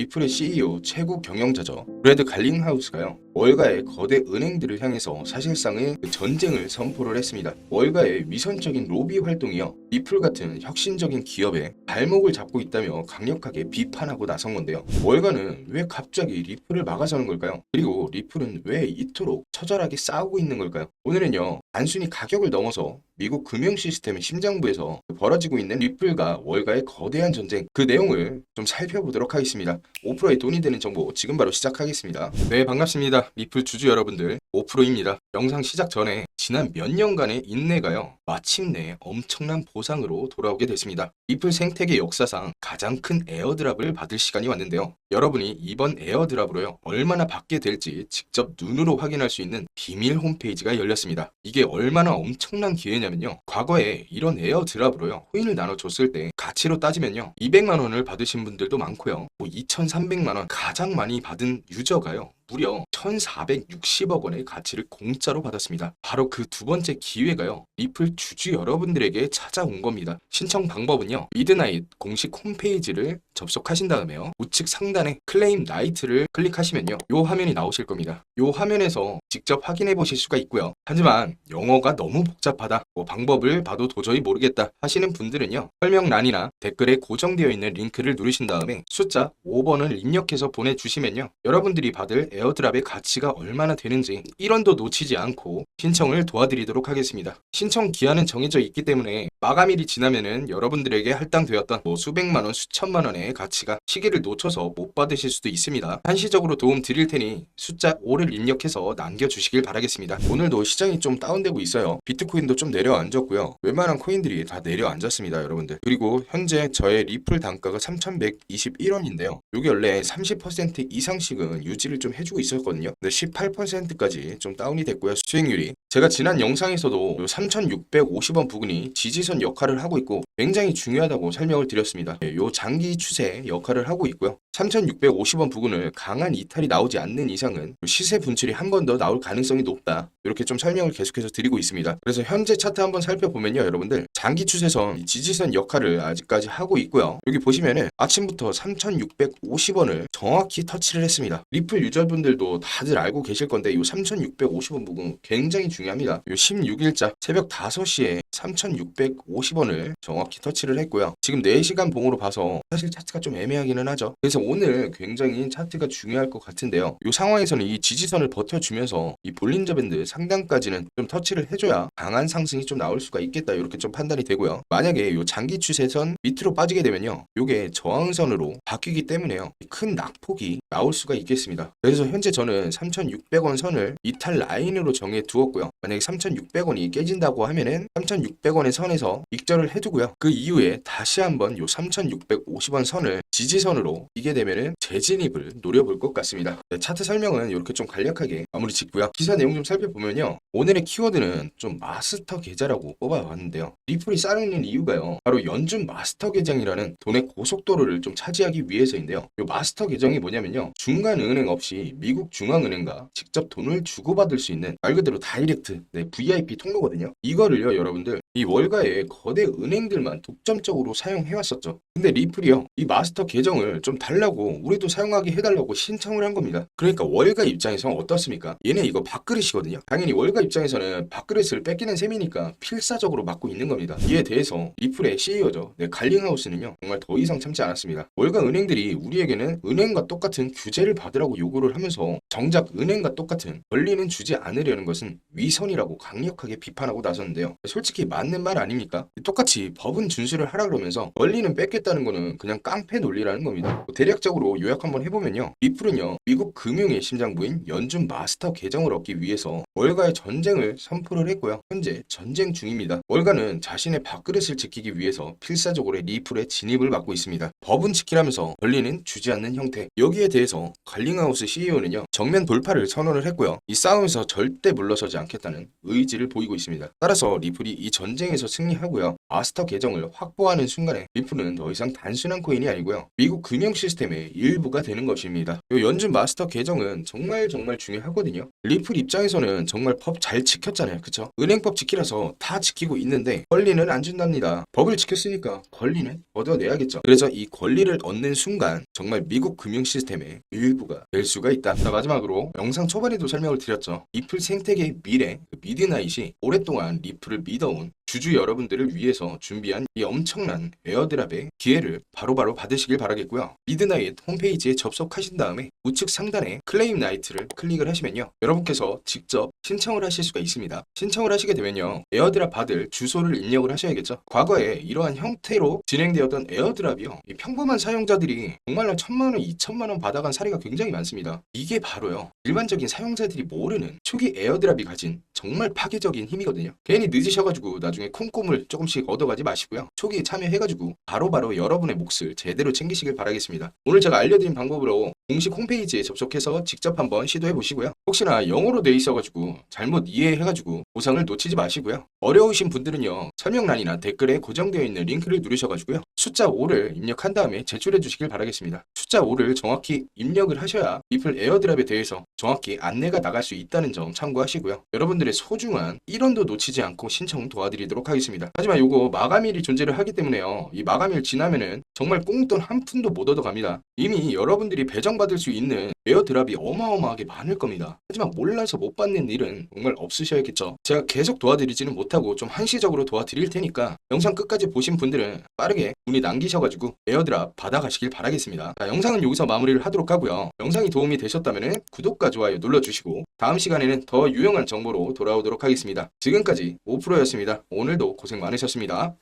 리플의 CEO 최고 경영자죠. 브래드 갈링하우스가요. 월가의 거대 은행들을 향해서 사실상의 그 전쟁을 선포를 했습니다. 월가의 위선적인 로비 활동이요. 리플 같은 혁신적인 기업에 발목을 잡고 있다며 강력하게 비판하고 나선 건데요. 월가는 왜 갑자기 리플을 막아서는 걸까요? 그리고 리플은 왜 이토록 처절하게 싸우고 있는 걸까요? 오늘은요. 단순히 가격을 넘어서 미국 금융 시스템의 심장부에서 벌어지고 있는 리플과 월가의 거대한 전쟁 그 내용을 좀 살펴보도록 하겠습니다. 5%의 돈이 되는 정보 지금 바로 시작하겠습니다. 네 반갑습니다. 리플 주주 여러분들 5%입니다. 영상 시작 전에 지난 몇 년간의 인내가요 마침내 엄청난 보상으로 돌아오게 됐습니다. 리플 생태계 역사상 가장 큰 에어드랍을 받을 시간이 왔는데요. 여러분이 이번 에어드랍으로요 얼마나 받게 될지 직접 눈으로 확인할 수 있는 비밀 홈페이지가 열렸습니다. 이게 얼마나 엄청난 기회냐면요. 과거에 이런 에어드랍으로요 코인을 나눠줬을 때 가치로 따지면요 200만 원을 받으신 분들도 많고요. 뭐 2,300만 원 가장 많이 받은 유저가요. 무려 1,460억 원의 가치를 공짜로 받았습니다. 바로 그 두 번째 기회가요. 리플 주주 여러분들에게 찾아온 겁니다. 신청 방법은요. 미드나잇 공식 홈페이지를 접속하신 다음에요. 우측 상단에 클레임 나이트를 클릭하시면요. 요 화면이 나오실 겁니다. 요 화면에서 직접 확인해 보실 수가 있고요. 하지만 영어가 너무 복잡하다. 뭐 방법을 봐도 도저히 모르겠다 하시는 분들은요. 설명란이나 댓글에 고정되어 있는 링크를 누르신 다음에 숫자 5번을 입력해서 보내주시면요. 여러분들이 받을 에어드랍의 가치가 얼마나 되는지 1원도 놓치지 않고 신청을 도와드리도록 하겠습니다. 신청 기한은 정해져 있기 때문에 마감일이 지나면은 여러분들에게 할당되었던 뭐 수백만 원, 수천만 원의 가치가 시기를 놓쳐서 못 받으실 수도 있습니다. 한시적으로 도움 드릴 테니 숫자 5를 입력해서 남겨주시길 바라겠습니다. 오늘도 시장이 좀 다운되고 있어요. 비트코인도 좀 내려앉았고요. 웬만한 코인들이 다 내려앉았습니다, 여러분들. 그리고 현재 저의 리플 단가가 3,121원인데요. 이게 원래 30% 이상씩은 유지를 좀 해주고 있었거든요. 근데 18%까지 좀 다운이 됐고요. 수익률이. 제가 지난 영상에서도 3,650원 부근이 지지선 역할을 하고 있고 굉장히 중요하다고 설명을 드렸습니다. 네, 요 장기 추세 역할을 하고 있고요. 3,650원 부근을 강한 이탈이 나오지 않는 이상은 시세 분출이 한 번 더 나올 가능성이 높다. 이렇게 좀 설명을 계속해서 드리고 있습니다. 그래서 현재 차트 한번 살펴보면요, 여러분들 장기 추세선 이 지지선 역할을 아직까지 하고 있고요. 여기 보시면은 아침부터 3,650원을 정확히 터치를 했습니다. 리플 유저분들도 다들 알고 계실 건데 이 3,650원 부분 굉장히 중요합니다. 요 16일자 새벽 5시에 3,650원을 정확히 터치를 했고요. 지금 4시간 봉으로 봐서 사실 차트가 좀 애매하기는 하죠. 그래서 오늘 굉장히 차트가 중요할 것 같은데요. 이 상황에서는 이 지지선을 버텨주면서 이 볼린저 밴드 상단까지는 좀 터치를 해줘야 강한 상승이 좀 나올 수가 있겠다 이렇게 좀 판단이 되고요. 만약에 이 장기 추세선 밑으로 빠지게 되면요. 이게 저항선으로 바뀌기 때문에요. 큰 낙폭이 나올 수가 있겠습니다. 그래서 현재 저는 3,600원 선을 이탈 라인으로 정해 두었고요. 만약에 3,600원이 깨진다고 하면은 3,600원의 선에서 익절을 해두고요. 그 이후에 다시 한번 요 3,650원 선을 지지선으로 이게 되면은 재진입을 노려볼 것 같습니다. 네, 차트 설명은 이렇게 좀 간략하게 마무리 짓고요. 기사 내용 좀 살펴보면요. 오늘의 키워드는 좀 마스터 계좌라고 뽑아봤는데요. 리플이 쌓여있는 이유가요. 바로 연준 마스터 계정이라는 돈의 고속도로를 좀 차지하기 위해서인데요. 이 마스터 계정이 뭐냐면 요. 중간 은행 없이 미국 중앙은행과 직접 돈을 주고받을 수 있는 말 그대로 다이렉트 네, VIP 통로거든요. 이거를요, 여러분들 이 월가의 거대 은행들만 독점적으로 사용해왔었죠. 근데 리플이요, 이 마스터 계정을 좀 달라고 우리도 사용하게 해달라고 신청을 한 겁니다. 그러니까 월가 입장에서 어떻습니까? 얘네 이거 밥그릇이거든요. 당연히 월가 입장에서는 밥그릇을 뺏기는 셈이니까 필사적으로 막고 있는 겁니다. 이에 대해서 리플의 CEO죠. 네, 갈링하우스는요, 정말 더 이상 참지 않았습니다. 월가 은행들이 우리에게는 은행과 똑같은 규제를 받으라고 요구를 하면서 정작 은행과 똑같은 권리는 주지 않으려는 것은 위선이라고 강력하게 비판하고 나섰는데요. 솔직히 맞는 말 아닙니까? 똑같이 법은 준수를 하라 그러면서 권리는 뺏겠다 는 거는 그냥 깡패 논리라는 겁니다. 뭐 대략적으로 요약 한번 해보면요. 리플은요, 미국 금융의 심장부인 연준 마스터 계정을 얻기 위해서 월가의 전쟁을 선포를 했고요. 현재 전쟁 중입니다. 월가는 자신의 밥그릇을 지키기 위해서 필사적으로 리플의 진입을 막고 있습니다. 법은 지키라면서 권리는 주지 않는 형태. 여기에 대해서 갈링하우스 CEO는요, 정면 돌파를 선언을 했고요. 이 싸움에서 절대 물러서지 않겠다는 의지를 보이고 있습니다. 따라서 리플이 이 전쟁에서 승리하고요. 마스터 계정을 확보하는 순간에 리플은 더더 이상 단순한 코인이 아니고요. 미국 금융 시스템의 일부가 되는 것입니다. 이 연준 마스터 계정은 정말 정말 중요하거든요. 리플 입장에서는 정말 법 잘 지켰잖아요. 그쵸? 은행법 지키라서 다 지키고 있는데 권리는 안 준답니다. 법을 지켰으니까 권리는 얻어내야겠죠. 그래서 이 권리를 얻는 순간 정말 미국 금융 시스템의 일부가 될 수가 있다. 자, 마지막으로 영상 초반에도 설명을 드렸죠. 리플 생태계의 미래, 그 미드나잇이 오랫동안 리플을 믿어온 주주 여러분들을 위해서 준비한 이 엄청난 에어드랍의 기회를 바로 바로 받으시길 바라겠고요. 미드나잇 홈페이지에 접속하신 다음에 우측 상단에 클레임 나이트를 클릭을 하시면요. 여러분께서 직접 신청을 하실 수가 있습니다. 신청을 하시게 되면요. 에어드랍 받을 주소를 입력을 하셔야겠죠. 과거에 이러한 형태로 진행되었던 에어드랍이요. 이 평범한 사용자들이 정말로 천만 원, 이천만 원 받아간 사례가 굉장히 많습니다. 이게 바로요. 일반적인 사용자들이 모르는 초기 에어드랍이 가진 정말 파괴적인 힘이거든요. 괜히 늦으셔가지고 나중에 콩고물 조금씩 얻어가지 마시고요. 초기에 참여해가지고 바로 바로 여러분의 몫을 제대로 챙기시길 바라겠습니다. 오늘 제가 알려드린 방법으로 공식 홈페이지에 접속해서 직접 한번 시도해 보시고요. 혹시나 영어로 돼 있어가지고 잘못 이해해가지고 보상을 놓치지 마시고요. 어려우신 분들은요 설명란이나 댓글에 고정되어 있는 링크를 누르셔가지고요 숫자 5를 입력한 다음에 제출해 주시길 바라겠습니다. 숫자 5를 정확히 입력을 하셔야 리플 에어드랍에 대해서 정확히 안내가 나갈 수 있다는 점 참고하시고요. 여러분들의 소중한 1원도 놓치지 않고 신청 도와드리도록 하겠습니다. 하지만 요거 마감일이 존재를 하기 때문에요. 이 마감일 지나면은 정말 꽁돈 한 푼도 못 얻어갑니다. 이미 여러분들이 배정받을 수 있는 에어드랍이 어마어마하게 많을 겁니다. 하지만 몰라서 못 받는 일은 정말 없으셔야겠죠. 제가 계속 도와드리지는 못하고 좀 한시적으로 도와드릴 테니까 영상 끝까지 보신 분들은 빠르게 문의 남기셔가지고 에어드랍 받아가시길 바라겠습니다. 자, 영상은 여기서 마무리를 하도록 하고요. 영상이 도움이 되셨다면 구독과 좋아요 눌러주시고 다음 시간에는 더 유용한 정보로 돌아오도록 하겠습니다. 지금까지 오프로였습니다. 오늘도 고생 많으셨습니다.